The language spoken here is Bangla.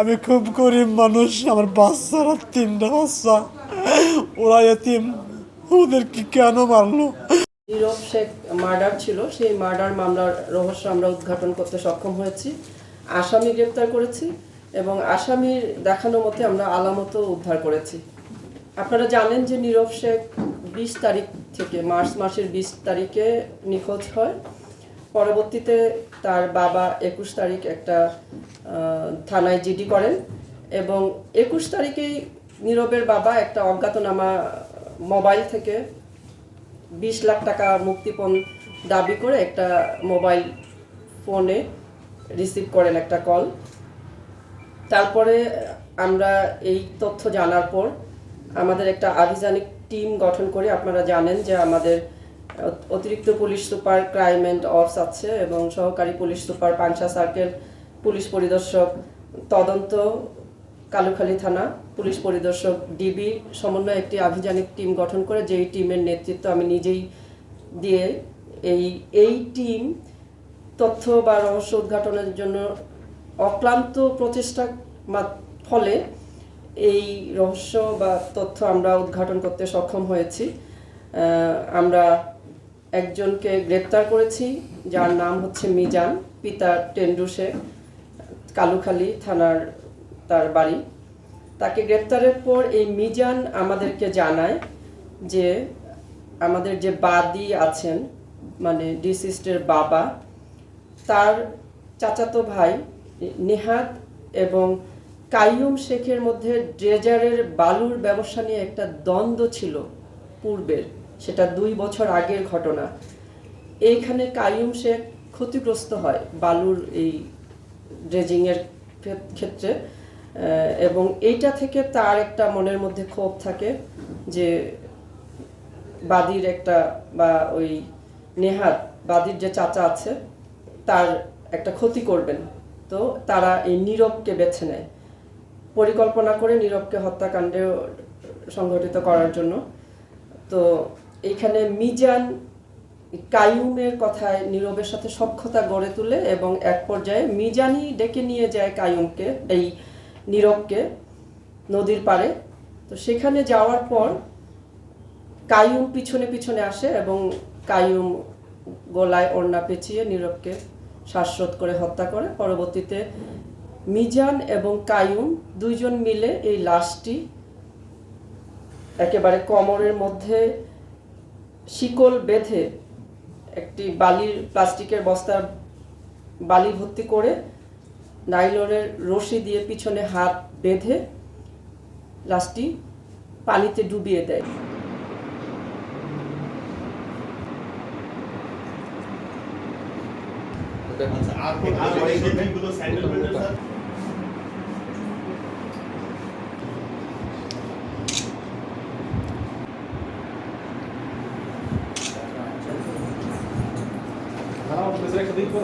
আমি খুব গরিব মানুষ, আমার বাচ্চারা তিনটা বাচ্চা। ওরা এতিম। ওদেরকে কেন মারলো? নীরব শেখ মার্ডার ছিল। সেই মার্ডার মামলার রহস্য আমরা উদ্ঘাটন করতে সক্ষম হয়েছি। আসামি গ্রেপ্তার করেছি এবং আসামির দেখানো মতে আমরা আলামতও উদ্ধার করেছি। আপনারা জানেন যে নীরব শেখ বিশ তারিখ থেকে, মার্চ মাসের বিশ তারিখে নিখোঁজ হয়। পরবর্তীতে তার বাবা একুশ তারিখ একটা থানায় জিডি করেন এবং একুশ তারিখেই নীরবের বাবা একটা অজ্ঞাতনামা মোবাইল থেকে বিশ লাখ টাকা মুক্তিপণ দাবি করে একটা মোবাইল ফোনে রিসিভ করেন একটা কল। তারপরে আমরা এই তথ্য জানার পর আমাদের একটা আভিযানিক টিম গঠন করে আপনারা জানেন যে আমাদের অতিরিক্ত police super crime and ops আছে এবং সহকারী police super Pangsha circle police পরিদর্শক তদন্ত, কালুখালী থানা পুলিশ পরিদর্শক ডিবি সমন্বয়ে একটি আভিযানিক টিম গঠন করে, যেই টিমের নেতৃত্ব আমি নিজেই দিয়ে এই এই টিম তথ্য বা রহস্য উদ্ঘাটনের জন্য অক্লান্ত প্রচেষ্টার মা- ফলে এই রহস্য বা তথ্য আমরা উদ্ঘাটন করতে সক্ষম হয়েছি। আমরা একজনকে গ্রেপ্তার করেছি, যার নাম হচ্ছে মিজান, পিতা টেন্ডু শেখ কালুখালী থানার তার বাড়ি। তাকে গ্রেপ্তারের পর এই মিজান আমাদেরকে জানায় যে আমাদের যে বাদী আছেন মানে ডিসিস্টের বাবা, তার চাচাতো ভাই নেহাত এবং কাইয়ুম শেখের মধ্যে ড্রেজারের বালুর ব্যবসা নিয়ে একটা দ্বন্দ্ব ছিল পূর্বের, সেটা দুই বছর আগের ঘটনা। এইখানে কাইয়ুম শেখ ক্ষতিগ্রস্ত হয় বালুর এই ড্রেজিংয়ের ক্ষেত- ক্ষেত্রে এবং এইটা থেকে তার একটা মনের মধ্যে ক্ষোভ থাকে যে বাদির একটা বা ওই নেহাত, বাদির যে চাচা আছে, তার একটা ক্ষতি করবেন। তো তারা এই নীরবকে বেছে নেয়। পরিকল্পনা করে নীরবকে হত্যাকাণ্ডে সংঘটিত করার জন্য। তো এইখানে মিজান কায়ুমের কথায় নীরবের সাথে সক্ষতা গড়ে তুলে এবং এক পর্যায়ে মিজানই ডেকে নিয়ে যায় কায়ুমকে এই নীরবকে নদীর পাড়ে। তো সেখানে যাওয়ার পর কায়ুম পিছনে পিছনে আসে এবং কায়ুম গলায় ওড়না পেঁচিয়ে নীরবকে শ্বাসরোধ করে হত্যা করে। পরবর্তীতে মিজান এবং কায়ুম দুইজন মিলে এই লাশটি একেবারে কোমরের মধ্যে শিকল বেঁধে একটি বালির প্লাস্টিকের বস্তার বালি ভর্তি করে নাইলনের রশি দিয়ে পিছনে হাত বেঁধে লাশটি পানিতে ডুবিয়ে দেয় আচ্ছা আর কোন আর এই যে